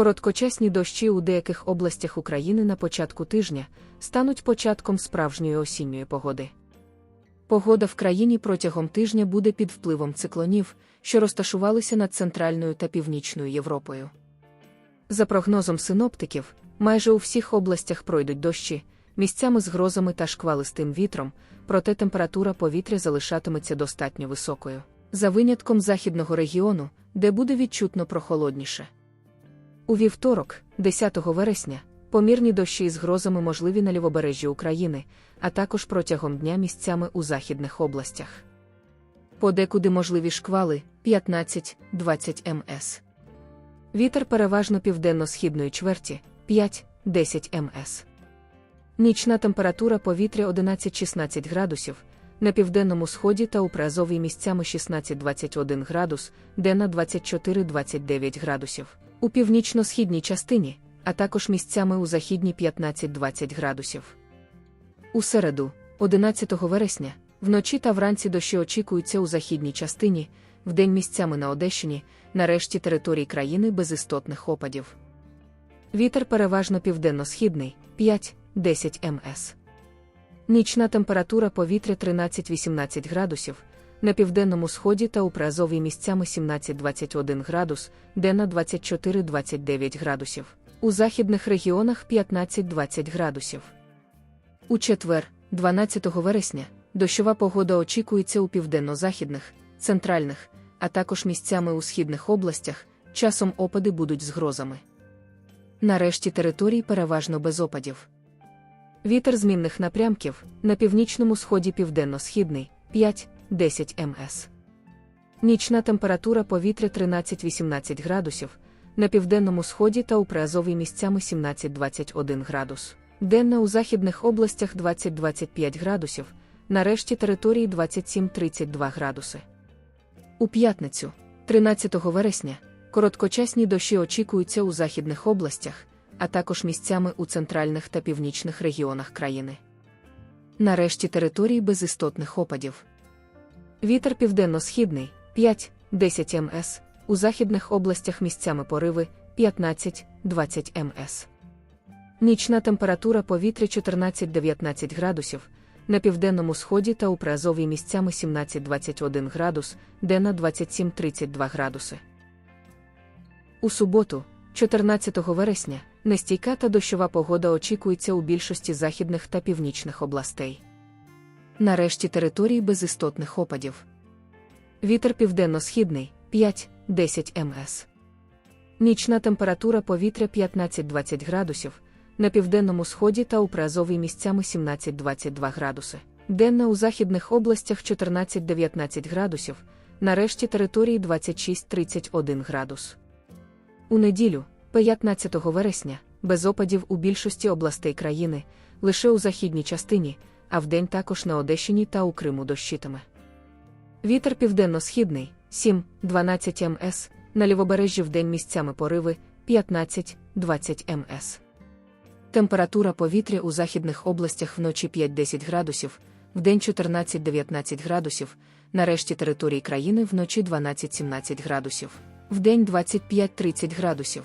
Короткочасні дощі у деяких областях України на початку тижня стануть початком справжньої осінньої погоди. Погода в країні протягом тижня буде під впливом циклонів, що розташувалися над Центральною та Північною Європою. За прогнозом синоптиків, майже у всіх областях пройдуть дощі, місцями з грозами та шквалистим вітром, проте температура повітря залишатиметься достатньо високою. За винятком західного регіону, де буде відчутно прохолодніше. У вівторок, 10 вересня, помірні дощі із грозами можливі на лівобережжі України, а також протягом дня місцями у західних областях. Подекуди можливі шквали 15-20 МС. Вітер переважно південно-східної чверті 5-10 МС. Нічна температура повітря 11-16 градусів, на південному сході та у приазовій місцями 16-21 градус, денна 24-29 градусів. У північно-східній частині, а також місцями у західній 15-20 градусів. У середу, 11 вересня, вночі та вранці дощі очікуються у західній частині, вдень місцями на Одещині, на решті територій країни без істотних опадів. Вітер переважно південно-східний 5-10 МС. Нічна температура повітря 13-18 градусів, на південному сході та у приазовій місцями 17-21 градус, денна 24-29 градусів. У західних регіонах 15-20 градусів. У четвер, 12 вересня, дощова погода очікується у південно-західних, центральних, а також місцями у східних областях, часом опади будуть з грозами. Нарешті територій переважно без опадів. Вітер змінних напрямків на північному сході південно-східний 5-10 МС. Нічна температура повітря 13-18 градусів, на південному сході та у приазовій місцями 17-21 градус. Денна у західних областях 20-25 градусів, нарешті території 27-32 градуси. У п'ятницю, 13 вересня, короткочасні дощі очікуються у західних областях, а також місцями у центральних та північних регіонах країни. Нарешті території без істотних опадів. Вітер південно-східний 5-10 МС, у західних областях місцями пориви 15-20 МС. Нічна температура повітря 14-19 градусів, на південному сході та у приазовій місцями 17-21 градус, денна 27-32 градуси. У суботу, 14 вересня, нестійка та дощова погода очікується у більшості західних та північних областей. Нарешті території без істотних опадів. Вітер південно-східний 5-10 МС. Нічна температура повітря 15-20 градусів, на південному сході та у приазовій місцями 17-22 градуси. Денна у західних областях 14-19 градусів, нарешті території 26-31 градус. У неділю, 15 вересня, без опадів у більшості областей країни, лише у західній частині, а вдень також на Одещині та у Криму дощитиме. Вітер південно-східний 7-12 МС, на лівобережжі вдень місцями пориви 15-20 МС. Температура повітря у західних областях вночі 5-10 градусів, вдень 14-19 градусів, нарешті території країни вночі 12-17 градусів, вдень 25-30 градусів.